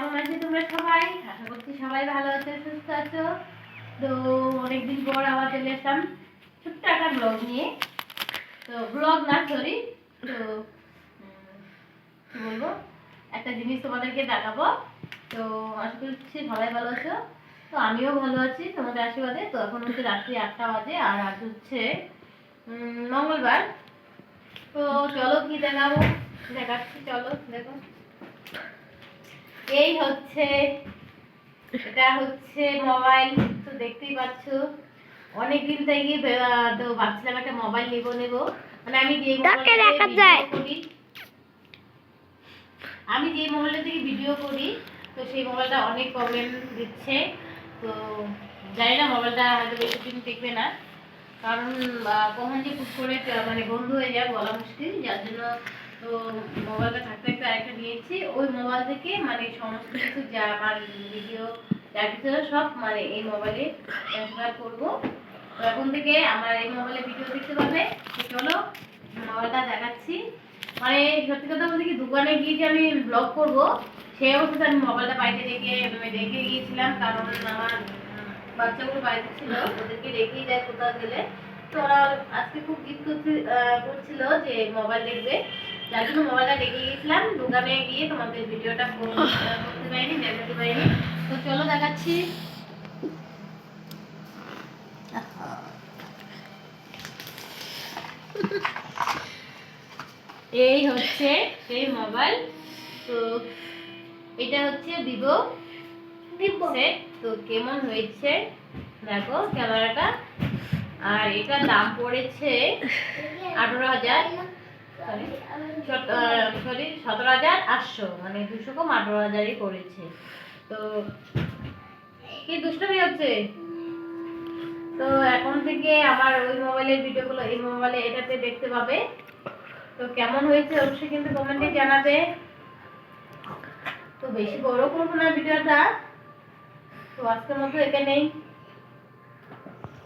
কেমন আছো তোমরা সবাই? আশা করছি সবাই ভালো আছো, সুস্থ আছো। তো অনেকদিন পর আবার চলে আসলাম ছোট্ট একটা ব্লগ নিয়ে। তো ব্লগ না সরি তো কি বলব? একটা জিনিস তোমাদেরকে দেখাবো। তো আশা করছি সবাই ভালো আছো। তো আমিও ভালো আছি তোমাদের আশীর্বাদে। তো এখন হচ্ছে রাত্রি আটটা বাজে আর আজ হচ্ছে মঙ্গলবার। তো চলো কি দেখাবো? দেখাচ্ছি, চলো, দেখো। এই হচ্ছে এটা হচ্ছে মোবাইল তো দেখতেই পাচ্ছ। অনেকদিন থেকে ভে- তো ভাবছিলাম একটা মোবাইল নেব নেব। মানে আমি যে। করি আমি যে মোবাইলটা থেকে ভিডিও করি তো সেই মোবাইলটা অনেক প্রবলেম দিচ্ছে। তো জানি না মোবাইলটা হয়তো বেশি দিন টিকবে না। কারণ কখন যে খুব করে মানে বন্ধ হয়ে যায় বলা মুশকিল। যার জন্য তো মোবাইলটা থাকতে নিয়েছি ওই মোবাইল থেকে মানে সমস্ত কিছু যা আমার ভিডিও যা সব মানে এই মোবাইলে ট্রান্সফার করব। এখন থেকে আমার এই মোবাইলে ভিডিও দেখতে পাবে। চলো মোবাইলটা দেখাচ্ছি। মানে সত্যি কথা বলতে কি দোকানে গিয়ে যে আমি ব্লগ করব সেই অবস্থাতে আমি মোবাইলটা বাড়িতে রেখে আমি রেখে গিয়েছিলাম কারণ আমার বাচ্চাগুলো বাড়িতে ছিল ওদেরকে রেখেই যায় কোথাও গেলে। তো ওরা আজকে খুব আহ, করছিল যে মোবাইল দেখবে। যার জন্য মোবাইলটা রেখে গিয়েছিলাম। দোকানে গিয়ে তোমাদের ভিডিওটা করতে পারিনি দেখাতে পারিনি। তো চলো দেখাচ্ছি। এই হচ্ছে সেই মোবাইল। তো এটা হচ্ছে ভিভো সেট তো কেমন হয়েছে? দেখো ক্যামেরাটা। আর এটার দাম পড়েছে আঠারো হাজার। সরি সতেরো হাজার আটশো মানে দুশো কম আঠারো হাজারই পড়েছে তো কি দুষ্টমি হচ্ছে? তো এখন থেকে আমার ওই মোবাইলের ভিডিওগুলো এই মোবাইলে এটাতে দেখতে পাবে। তো কেমন হয়েছে অবশ্যই কিন্তু কমেন্টে জানাবে। তো বেশি বড় করব না ভিডিওটা। তো আজকের মতো এখানেই।